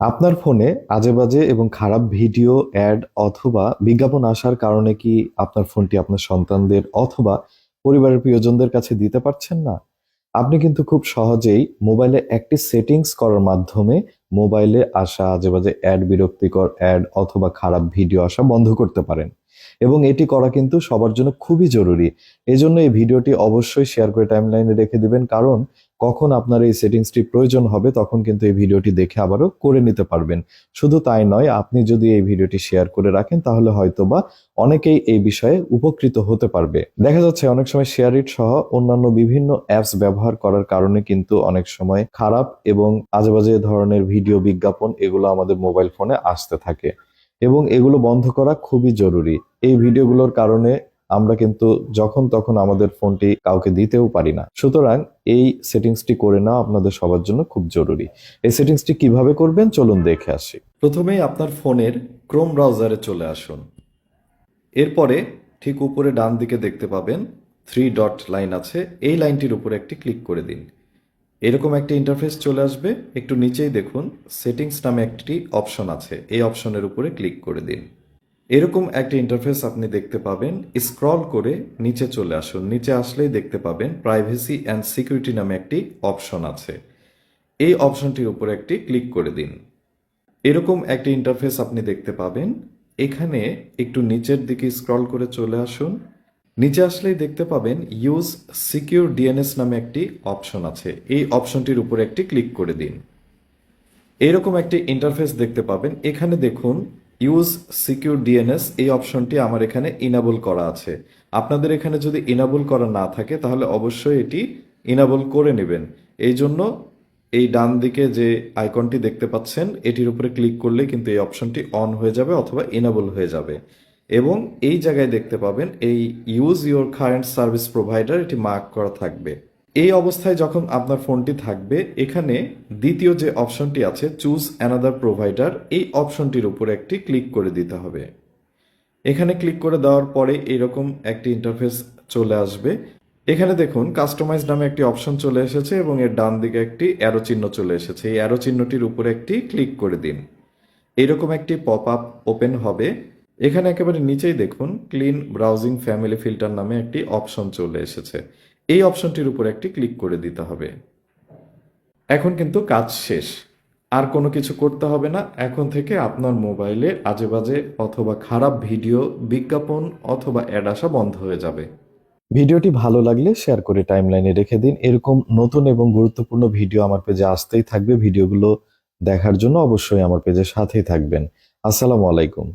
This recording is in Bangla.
আপনার ফোনে আজেবাজে এবং খারাপ ভিডিও, অ্যাড অথবা বিজ্ঞাপন আসার কারণে কি আপনার ফোনটি আপনার সন্তানদের অথবা পরিবারের প্রিয়জনদের কাছে দিতে পারছেন না? আপনি কিন্তু খুব সহজেই মোবাইলে একটি সেটিংস করার মাধ্যমে মোবাইলে আসা, আজেবাজে অ্যাড, বিরক্তিকর অ্যাড অথবা খারাপ ভিডিও আসা বন্ধ করতে পারেন। এবং এটি করা কিন্তু সবার জন্য খুবই জরুরি। এজন্য এই ভিডিওটি অবশ্যই শেয়ার করে টাইমলাইনে রেখে দিবেন। কারণ কখন আপনার এই সেটিংসটি প্রয়োজন হবে, তখন কিন্তু এই ভিডিওটি দেখে আবারও করে নিতে পারবেন। শুধু তাই নয়, আপনি যদি এই ভিডিওটি শেয়ার করে রাখেন, তাহলে হয়তোবা অনেকেই এই বিষয়ে উপকৃত হতে পারবে। দেখা যাচ্ছে অনেক সময় শেয়ার ইট সহ অন্যান্য বিভিন্ন অ্যাপস ব্যবহার করার কারণে কিন্তু অনেক সময় খারাপ এবং আজেবাজে ধরনের ভিডিও বিজ্ঞাপন এগুলো আমাদের মোবাইল ফোনে আসতে থাকে এবং এগুলো বন্ধ করা খুবই জরুরি। এই ভিডিওগুলোর কারণে আমরা কিন্তু যখন তখন আমাদের ফোনটি কাউকে দিতেও পারি না। সুতরাং এই সেটিংসটি করে নেওয়া আপনাদের সবার জন্য খুব জরুরি। এই সেটিংসটি কীভাবে করবেন? চলুন দেখে আসি। প্রথমেই আপনার ফোনের ক্রোম ব্রাউজারে চলে আসুন। এরপরে ঠিক উপরে ডান দিকে দেখতে পাবেন থ্রি ডট লাইন আছে। এই লাইনটির উপরে একটি ক্লিক করে দিন। এরকম একটা ইন্টারফেস চলে আসবে। একটু নিচেই দেখুন, সেটিংস নামে একটি অপশন আছে। এই অপশনের উপরে ক্লিক করে দিন। এরকম একটা ইন্টারফেস আপনি দেখতে পাবেন। স্ক্রল করে নিচে চলে আসুন। নিচে আসলেই দেখতে পাবেন প্রাইভেসি অ্যান্ড সিকিউরিটি নামে একটি অপশন আছে। এই অপশনটির উপর একটি ক্লিক করে দিন। এরকম একটি ইন্টারফেস আপনি দেখতে পাবেন। এখানে একটু নিচের দিকে স্ক্রল করে চলে আসুন। নিচে আসলেই দেখতে পাবেন ইউজ সিকিউর ডিএনএস নামে একটি অপশন আছে। এই অপশনটির উপর একটি ক্লিক করে দিন। এরকম একটি ইন্টারফেস দেখতে পাবেন। এখানে দেখুন ইউজ সিকিউর ডিএনএস এই অপশনটি আমার এখানে ইনাবল করা আছে। আপনাদের এখানে যদি ইনাবল করা না থাকে, তাহলে অবশ্যই এটি ইনাবল করে নেবেন। এই জন্য এই ডান দিকে যে আইকনটি দেখতে পাচ্ছেন, এটির উপরে ক্লিক করলে কিন্তু এই অপশনটি অন হয়ে যাবে অথবা ইনাবল হয়ে যাবে। এবং এই জায়গায় দেখতে পাবেন, এই use your current service provider এটি মার্ক করা থাকবে। এই অবস্থায় যখন আপনার ফোনটি থাকবে, এখানে দ্বিতীয় যে অপশনটি আছে চুজ অ্যানাদার প্রোভাইডার এই অপশনটির উপরে একটি ক্লিক করে দিতে হবে। এখানে ক্লিক করে দেওয়ার পরে এরকম একটি ইন্টারফেস চলে আসবে। এখানে দেখুন কাস্টমাইজ নামে একটি অপশন চলে এসেছে এবং এর ডান দিকে একটি অ্যারো চিহ্ন চলে এসেছে। এই অ্যারো চিহ্নটির উপরে একটি ক্লিক করে দিন। এরকম একটি পপ আপ ওপেন হবে। এখানে একেবারে নিচেই দেখুন ক্লিন ব্রাউজিং ফ্যামিলি ফিল্টার নামে একটি অপশন চলে এসেছে। এই অপশনটির উপর একটি ক্লিক করে দিতে হবে। এখন কিন্তু কাজ শেষ। আর কোনো কিছু করতে হবে না। এখন থেকে আপনার মোবাইলে আজেবাজে অথবা খারাপ ভিডিও, বিজ্ঞাপন অথবা অ্যাড আসা বন্ধ হয়ে যাবে। ভিডিওটি ভালো লাগলে শেয়ার করে টাইমলাইনে রেখে দিন। এরকম নতুন এবং গুরুত্বপূর্ণ ভিডিও আমার পেজে আসতেই থাকবে। ভিডিওগুলো দেখার জন্য অবশ্যই আমার পেজের সাথেই থাকবেন। আসসালামু আলাইকুম।